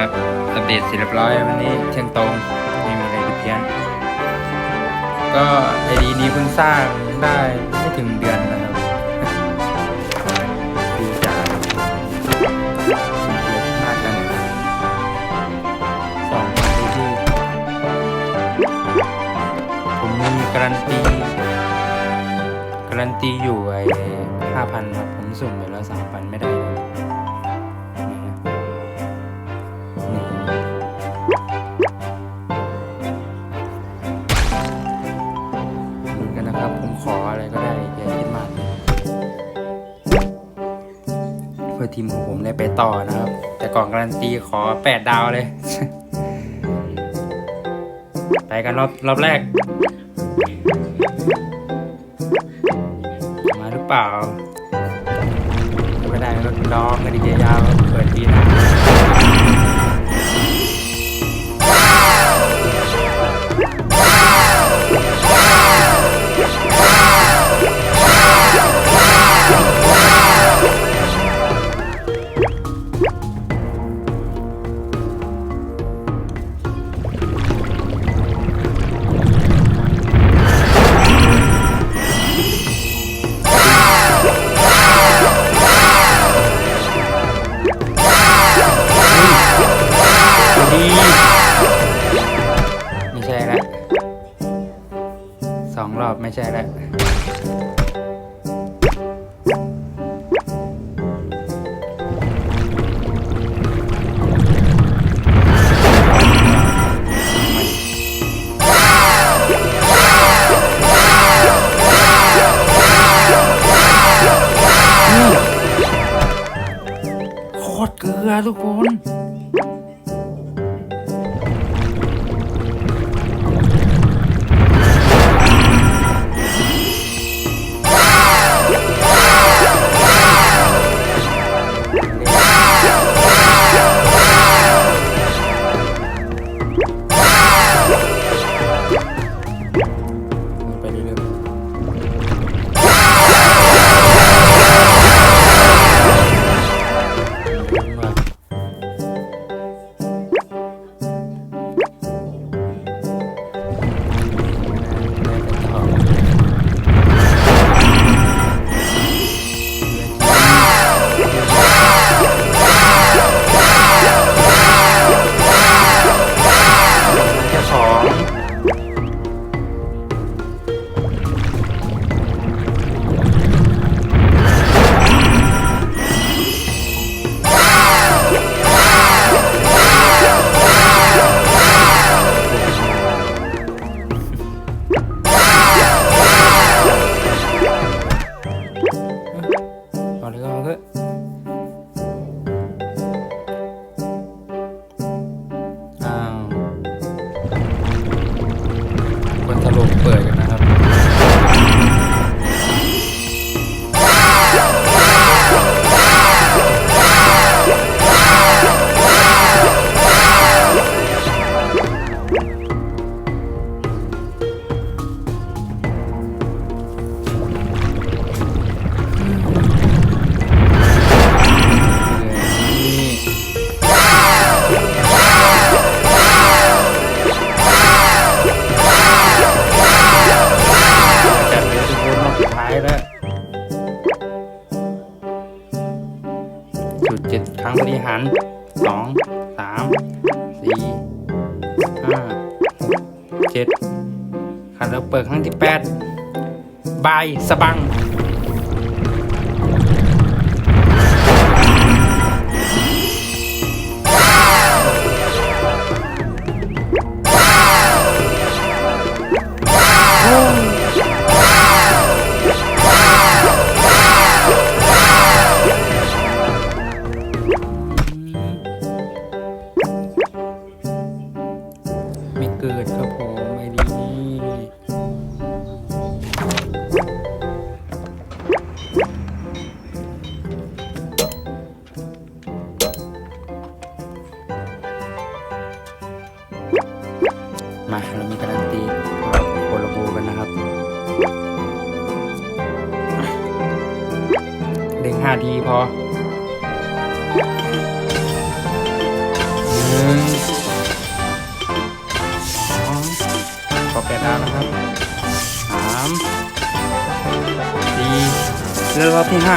ครับอัปเดตเสร็จเรียบร้อยวันนี้เที่ยงตรงไม่มีอะไรผิดเพี้ยนก็ไอดีนี้เพิ่งสร้างได้ไม่ถึงเดือนนะครับดูจากสิ่งที่มากกันสองวันดูที่ผมมีการันตีการันตีอยู่ไอ้ห้าพันครับผมสุ่มไปแล้วสามพันไม่ได้ พื่อทีมของผมเลยไปต่อนะครับ แต่ก่อนการันตีขอแปดดาวเลย ไปกันรอบรอบแรก มาหรือเปล่า ก็ไม่ได้ก็รอกันดียาวเปิด ไม่ใช่แล้วโคตรเกลือทุกคน ท้ายแล้วจุดเจ็ดครั้งบริหารสองสามสี่ห้าหกเจ็ดขันแล้วเปิดครั้งที่แปดบายสบัง มาเรามีการันตีเราโคลโบกันนะครับเด้งห้าทีพอเนึ่งสองขอแปดดาวนะครับสามสี่แล้วรอบที่ห้า